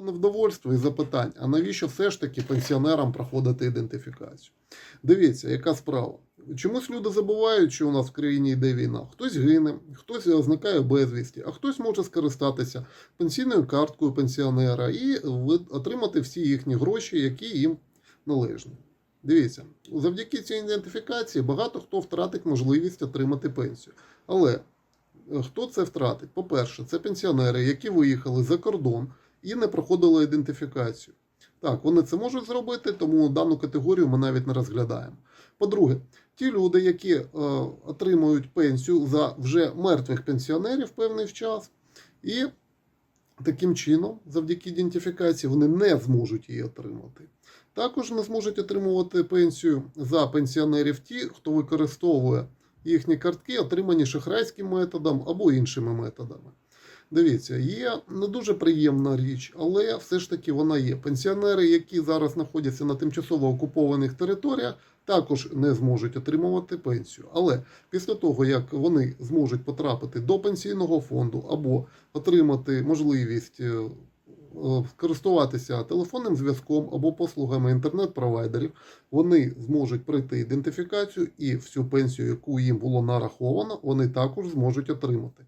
невдовольство і запитань, а навіщо все ж таки пенсіонерам проходити ідентифікацію? Дивіться, яка справа. Чомусь люди забувають, що у нас в країні йде війна. Хтось гине, хтось зникає безвісті, а хтось може скористатися пенсійною карткою пенсіонера і отримати всі їхні гроші, які їм належні. Дивіться, завдяки цій ідентифікації багато хто втратить можливість отримати пенсію. Але е, хто це втратить? По-перше, це пенсіонери, які виїхали за кордон і не проходили ідентифікацію. Так, вони це можуть зробити, тому дану категорію ми навіть не розглядаємо. По-друге, ті люди, які е, отримують пенсію за вже мертвих пенсіонерів певний час, і таким чином, завдяки ідентифікації, вони не зможуть її отримати. Також не зможуть отримувати пенсію за пенсіонерів ті, хто використовує їхні картки, отримані шахрайським методом або іншими методами. Дивіться, є не дуже приємна річ, але все ж таки вона є. Пенсіонери, які зараз знаходяться на тимчасово окупованих територіях, також не зможуть отримувати пенсію. Але після того, як вони зможуть потрапити до пенсійного фонду або отримати можливість е, е, користуватися телефонним зв'язком або послугами інтернет-провайдерів, вони зможуть пройти ідентифікацію і всю пенсію, яку їм було нараховано, вони також зможуть отримати.